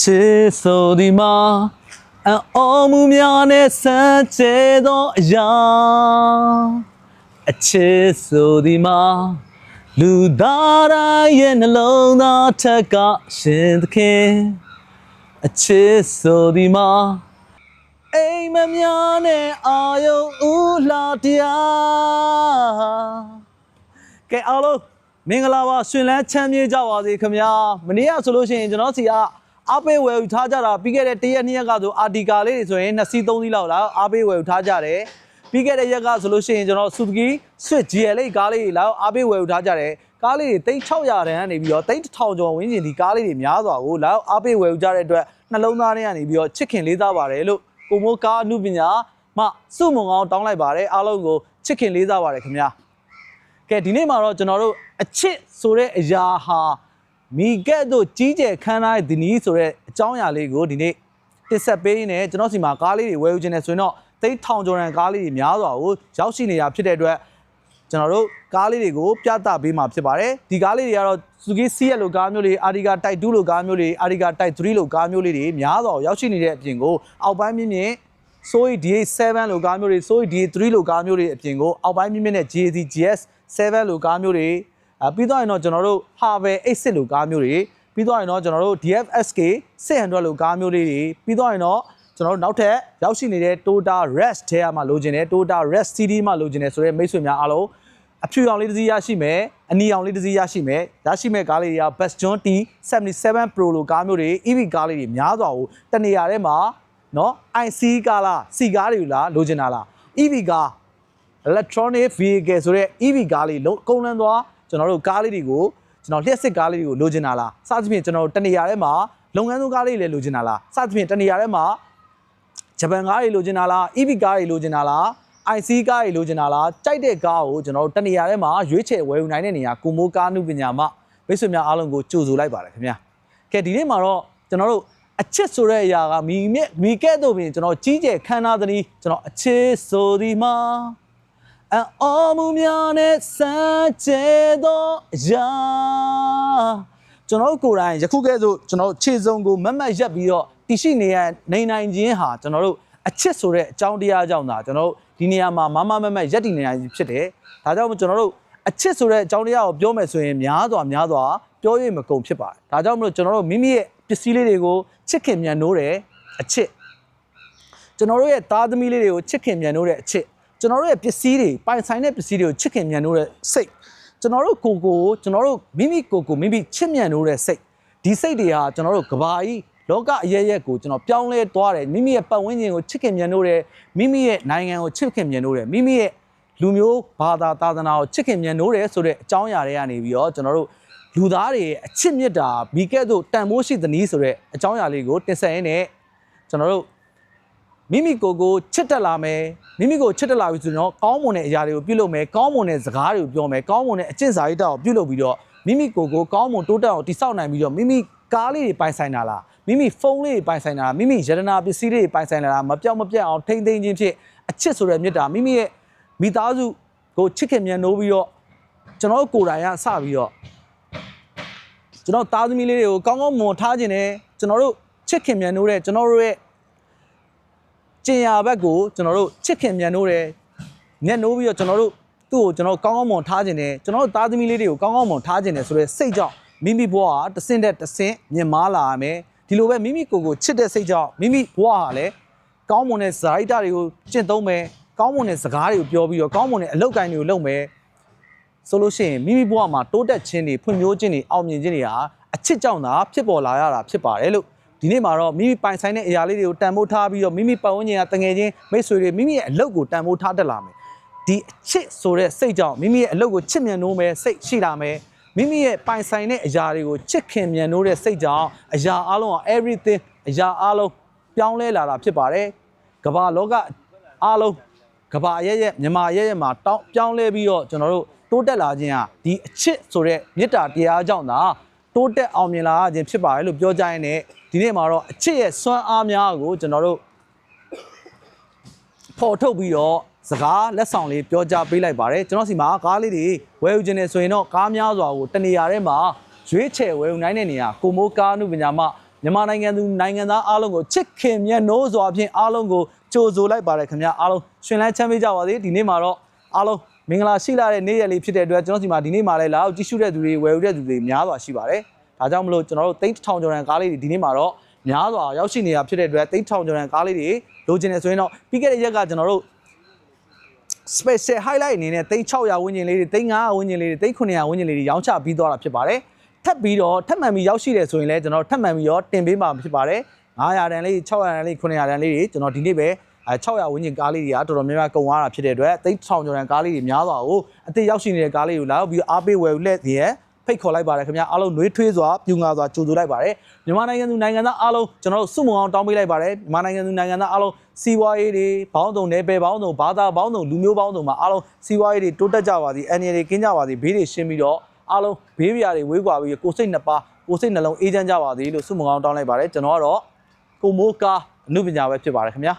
ချစ်ဆိုဒီမှာအော်မှုများနဲ့ဆန်းကျဲသောအရာအချစ်ဆိုဒီမှာလူသားတိုင်းရဲ့နှလုံးသားထက်ကရှင်သခင်အချစ်ဆိုဒီမှာအိမ်မများနဲ့အာယုံဦးလာတရားကဲအားလုံးမင်္ဂလာပါရှင်လန်းချမ်းမြေ့ကြပါစေခင်ဗျာမနေ့ကဆိုလို့ရှိရင်ကျွန်တော်စီက အပေးဝယ်ယူထားကြတာပြီးခဲ့တဲ့တရက်နှစ်ရက်ကဆိုအာဒီကာလေးတွေဆိုရင်2စီး3စီးလောက်လာအပေးဝယ်ယူထားကြတယ်ပြီးခဲ့တဲ့ရက်ကဆိုလို့ရှိရင်ကျွန်တော် Suzuki Swift GL ကားလေးတွေလောက်အပေးဝယ်ယူထားကြတယ်ကားလေးတွေ3600တန်းကနေပြီးတော့3000ကျော်ဝန်းကျင်ဒီကားလေးတွေများစွာကိုလောက်အပေးဝယ်ယူကြတဲ့အတွက်နှလုံးသားထဲကနေပြီးတော့ချစ်ခင်လေးစားပါတယ်လို့ကိုမိုးကားအမှုပညာမှစုမုံအောင်တောင်းလိုက်ပါတယ်အားလုံးကိုချစ်ခင်လေးစားပါတယ်ခင်ဗျာကဲဒီနေ့မှာတော့ကျွန်တော်တို့အချစ်ဆိုတဲ့အရာဟာ မိကဲ့သို့ကြီးကျယ်ခမ်းနားတဲ့ဒီနီးဆိုတဲ့အကြောင်းအရာလေးကိုဒီနေ့တစ်ဆက်ပေးနေကျွန်တော်စီမှာကားလေးတွေဝယ်ယူခြင်းနဲ့ဆိုရင်တော့သိန်းထောင်ကျော်ရန်ကားလေးတွေများစွာကိုရောက်ရှိနေတာဖြစ်တဲ့အတွက်ကျွန်တော်တို့ကားလေးတွေကိုပြသပေးမှာဖြစ်ပါတယ်ဒီကားလေးတွေကတော့ Suzuki CS လိုကားမျိုးတွေ Ariga Type 2လိုကားမျိုးတွေ Ariga Type 3လိုကားမျိုးလေးတွေများစွာရောက်ရှိနေတဲ့အပြင်ကိုအောက်ပိုင်းမြင့်မြင့် Soy DA7 လိုကားမျိုးတွေ Soy DA3 လိုကားမျိုးတွေအပြင်ကိုအောက်ပိုင်းမြင့်မြင့်နဲ့ GAZ GS7 လိုကားမျိုးတွေအ ပြီးတော့ရင်တော့ကျွန်တော်တို့ Harvey 86လိုကားမျိုးတွေပြီးတော့ရင်တော့ကျွန်တော်တို့ DFSK 600လိုကားမျိုးလေးတွေပြီးတော့ရင်တော့ကျွန်တော်တို့နောက်ထပ်ရောက်ရှိနေတဲ့ Toyota Rest ထဲမှာလိုချင်တယ် Toyota Rest CD မှာလိုချင်တယ်ဆိုတော့မိတ်ဆွေများအားလုံးအဖြူရောင်လေးတစ်စီးရရှိမယ်အနီရောင်လေးတစ်စီးရရှိမယ်ရရှိမဲ့ကားလေးတွေက Bastion T77 Pro လိုကားမျိုးတွေ EV ကားလေးတွေများစွာကိုတနေရာထဲမှာနော် IC ကားလားစီကားတွေလားလိုချင်တာလား EV ကား electronic vehicle ဆိုတဲ့ EV ကားလေးလုံးကုန်လန်းသွား ကျွန်တော်တို့ကားလေးတွေကိုကျွန်တော်လျှက်စစ်ကားလေးတွေကိုလိုချင်တာလားစသဖြင့်ကျွန်တော်တို့တနေရာထဲမှာလုပ်ငန်းသုံးကားလေးတွေလည်းလိုချင်တာလားစသဖြင့်တနေရာထဲမှာဂျပန်ကားတွေလိုချင်တာလား EV ကားတွေလိုချင်တာလား IC ကားတွေလိုချင်တာလားကြိုက်တဲ့ကားကိုကျွန်တော်တို့တနေရာထဲမှာရွေးချယ်ဝယ်ယူနိုင်တဲ့နေရာကိုမိုးကားနုပညာမှမိတ်ဆွေများအားလုံးကိုကြိုဆိုလိုက်ပါတယ်ခင်ဗျာကဲဒီနေ့မှာတော့ကျွန်တော်တို့အချစ်ဆိုတဲ့အရာကမိမြက်မိကဲ့သို့ပင်ကျွန်တော်ကြီးကျယ်ခမ်းနားသည်ကျွန်တော်အချစ်ဆိုဒီမှာ အော်မှုများနဲ့စမ်းကြဲသောအရာကျွန်တော်တို့ကိုယ်တိုင်ယခုကဲ့သို့ကျွန်တော်တို့ခြေစုံကိုမတ်မတ်ရက်ပြီးတော့တရှိနေရနေနိုင်ခြင်းဟာကျွန်တော်တို့အချစ်ဆိုတဲ့အကြောင်းတရားကြောင့်သာကျွန်တော်တို့ဒီနေရာမှာမမမတ်မတ်ရက်တည်နေနိုင်ဖြစ်တယ်ဒါကြောင့်မို့ကျွန်တော်တို့အချစ်ဆိုတဲ့အကြောင်းတရားကိုပြောမယ်ဆိုရင်များစွာများစွာပြောရမကုန်ဖြစ်ပါတယ်ဒါကြောင့်မလို့ကျွန်တော်တို့မိမိရဲ့ပစ္စည်းလေးတွေကိုချစ်ခင်မြန်နိုးတယ်အချစ်ကျွန်တော်တို့ရဲ့သားသမီးလေးတွေကိုချစ်ခင်မြန်လို့တဲ့အချစ် ကျွန်တော်တို့ရဲ့ပစ္စည်းတွေပိုင်ဆိုင်တဲ့ပစ္စည်းတွေကိုချစ်ခင်မြန်လို့တဲ့စိတ်ကျွန်တော်တို့ကိုယ်ကိုယ်ကျွန်တော်တို့မိမိကိုယ်ကိုယ်မိမိချစ်မြန်လို့တဲ့စိတ်ဒီစိတ်တွေဟာကျွန်တော်တို့ကဘာကြီးလောကအရရက်ကိုကျွန်တော်ပြောင်းလဲသွားတယ်မိမိရဲ့ပတ်ဝန်းကျင်ကိုချစ်ခင်မြန်လို့တဲ့မိမိရဲ့နိုင်ငံကိုချစ်ခင်မြန်လို့တဲ့မိမိရဲ့လူမျိုးဘာသာသာသနာကိုချစ်ခင်မြန်လို့တဲ့ဆိုတဲ့အကြောင်းအရာတွေကနေပြီးတော့ကျွန်တော်တို့လူသားတွေရဲ့အချစ်မြတ်တာမိကဲ့သို့တန်ဖိုးရှိသနည်းဆိုတဲ့အကြောင်းအရာလေးကိုတင်ဆက်ရင်းနဲ့ကျွန်တော်တို့ မိမိကိုယ်ကိုချစ်တက်လာမယ်မိမိကိုချစ်တက်လာပြီဆိုတော့ကောင်းမွန်တဲ့အရာတွေကိုပြုလုပ်မယ်ကောင်းမွန်တဲ့စကားတွေကိုပြောမယ်ကောင်းမွန်တဲ့အကျင့်စာရိတ္တကိုပြုလုပ်ပြီးတော့မိမိကိုယ်ကိုကောင်းမွန်တိုးတက်အောင်တိစောက်နိုင်ပြီးတော့မိမိကားလေးတွေပိုင်ဆိုင်တာလားမိမိဖုန်းလေးတွေပိုင်ဆိုင်တာလားမိမိရတနာပစ္စည်းလေးတွေပိုင်ဆိုင်တာလားမပြောက်မပြတ်အောင်ထိမ့်သိမ်းခြင်းဖြင့်အချစ်ဆိုတဲ့မေတ္တာမိမိရဲ့မိသားစုကိုချစ်ခင်မြန်နိုးပြီးတော့ကျွန်တော်တို့ကိုယ်တိုင်ကစပြီးတော့ကျွန်တော်သားသမီးလေးတွေကိုကောင်းကောင်းမွန်ထားခြင်းနဲ့ကျွန်တော်တို့ချစ်ခင်မြန်နိုးတဲ့ကျွန်တော်တို့ရဲ့ ကျင်ညာဘက်ကိုကျွန်တော်တို့ချစ်ခင်မြန်နိုးတယ်မျက်နိုးပြီးတော့ကျွန်တော်တို့သူ့ကိုကျွန်တော်ကောင်းကောင်းမွန်ထားခြင်းနဲ့ကျွန်တော်တို့သားသမီးလေးတွေကိုကောင်းကောင်းမွန်ထားခြင်းနဲ့ဆိုတဲ့စိတ်ကြောင့်မိမိဘဝဟာတစ်ဆင့်တဲ့တစ်ဆင့်မြင့်မားလာရမယ်ဒီလိုပဲမိမိကိုယ်ကိုချစ်တဲ့စိတ်ကြောင့်မိမိဘဝဟာလည်းကောင်းမွန်တဲ့ဇာတိတာတွေကိုကျင့်သုံးမယ်ကောင်းမွန်တဲ့စကားတွေကိုပြောပြီးတော့ကောင်းမွန်တဲ့အလုပ်ကိုင်းတွေကိုလုပ်မယ်ဆိုလို့ရှိရင်မိမိဘဝမှာတိုးတက်ခြင်းတွေဖွံ့ဖြိုးခြင်းတွေအောင်မြင်ခြင်းတွေဟာအချစ်ကြောင့်သာဖြစ်ပေါ်လာရတာဖြစ်ပါတယ်လို့ ဒီနေ့မှာတော့မိမိပိုင်ဆိုင်တဲ့အရာလေးတွေကိုတန်ဖိုးထားပြီးတော့မိမိပတ်ဝန်းကျင်ကတငယ်ချင်းမိတ်ဆွေတွေမိမိရဲ့အလုပ်ကိုတန်ဖိုးထားတတ်လာမယ်ဒီအချစ်ဆိုတဲ့စိတ်ကြောင့်မိမိရဲ့အလုပ်ကိုချစ်မြတ်နိုးမယ်စိတ်ရှိလာမယ်မိမိရဲ့ပိုင်ဆိုင်တဲ့အရာတွေကိုချစ်ခင်မြတ်နိုးတဲ့စိတ်ကြောင့်အရာအလုံးက everything အရာအလုံးပြောင်းလဲလာတာဖြစ်ပါတယ်ကမ္ဘာလောကအလုံးကဘာရဲရဲမြန်မာရဲရဲမှာတောင်းပြောင်းလဲပြီးတော့ကျွန်တော်တို့တိုးတက်လာခြင်းဟာဒီအချစ်ဆိုတဲ့မေတ္တာတရားကြောင့်သာတိုးတက်အောင်မြင်လာခြင်းဖြစ်ပါတယ်လို့ပြောကြရင်လည်း ဒီနေ့မှာတော့အချစ်ရဲ့စွမ်းအားများကိုကျွန်တော်တို့ပေါ်ထုတ်ပြီးတော့စကားလက်ဆောင်လေးပြောကြားပေးလိုက်ပါတယ်ကျွန်တော်စီမှာကားလေးတွေဝယ်ယူခြင်းနဲ့ဆိုရင်တော့ကားများစွာကိုတနေရာထဲမှာရွေးချယ်ဝယ်ယူနိုင်တဲ့နေရာကိုမိုးကားနုပညာမှမြန်မာနိုင်ငံသူနိုင်ငံသားအားလုံးကိုချစ်ခင်မြတ်နိုးစွာဖြင့်အားလုံးကိုကြိုဆိုလိုက်ပါတယ်ခင်ဗျာအားလုံးရှင်လန်းချမ်းမြေ့ကြပါစေဒီနေ့မှာတော့အားလုံးမင်္ဂလာရှိလာတဲ့နေ့ရက်လေးဖြစ်တဲ့အတွက်ကျွန်တော်စီမှာဒီနေ့မှာလည်းလာအောင်ကြည့်ရှုတဲ့သူတွေဝယ်ယူတဲ့သူတွေများစွာရှိပါတယ် ဒါကြောင့်မလို့ကျွန်တော်တို့တိတ်ထောင်ကျော်ရန်ကားလေးတွေဒီနေ့မှာတော့များစွာရောက်ရှိနေတာဖြစ်တဲ့အတွက်တိတ်ထောင်ကျော်ရန်ကားလေးတွေလိုချင်တယ်ဆိုရင်တော့ပြီးခဲ့တဲ့ရက်ကကျွန်တော်တို့ special highlight အနေနဲ့3600ဝန်းကျင်လေးတွေ3500ဝန်းကျင်လေးတွေ3900ဝန်းကျင်လေးတွေရောင်းချပြီးသွားတာဖြစ်ပါတယ်ထပ်ပြီးတော့ထပ်မှန်ပြီးရောက်ရှိတယ်ဆိုရင်လည်းကျွန်တော်ထပ်မှန်ပြီးတော့တင်ပေးမှာဖြစ်ပါတယ်900တန်လေး600တန်လေး900တန်လေးတွေကျွန်တော်ဒီနေ့ပဲအဲ600ဝန်းကျင်ကားလေးတွေကတော်တော်များများကုန်သွားတာဖြစ်တဲ့အတွက်3000ကျော်တန်ကားလေးတွေများစွာကိုအတိတ်ရောက်ရှိနေတဲ့ကားလေးကိုလာရောက်ပြီးအားပေးဝယ်ယူလက်တည်း ဖိတ်ခေါ်လိုက်ပါတယ်ခင်ဗျာအားလုံးနှွေးထွေးစွာပြူငါစွာကြိုဆိုလိုက်ပါတယ်မြန်မာနိုင်ငံသူနိုင်ငံသားအားလုံးကျွန်တော်တို့စုမုံအောင်တောင်းပေးလိုက်ပါတယ်မြန်မာနိုင်ငံသူနိုင်ငံသားအားလုံးစီးပွားရေးတွေဘောင်းတုံနယ်ပယ်ဘောင်းတုံဘာသာဘောင်းတုံလူမျိုးဘောင်းတုံမှာအားလုံးစီးပွားရေးတွေတိုးတက်ကြပါစေအန်ရည်တွေကင်းကြပါစေဘေးတွေရှင်းပြီးတော့အားလုံးဘေးပြာတွေဝေးကွာပြီးကိုယ်စိတ်နှစ်ပါးကိုယ်စိတ်နှလုံးအေးချမ်းကြပါစေလို့စုမုံအောင်တောင်းလိုက်ပါတယ်ကျွန်တော်ကတော့ကိုမိုးကာအမှုပညာပဲဖြစ်ပါတယ်ခင်ဗျာ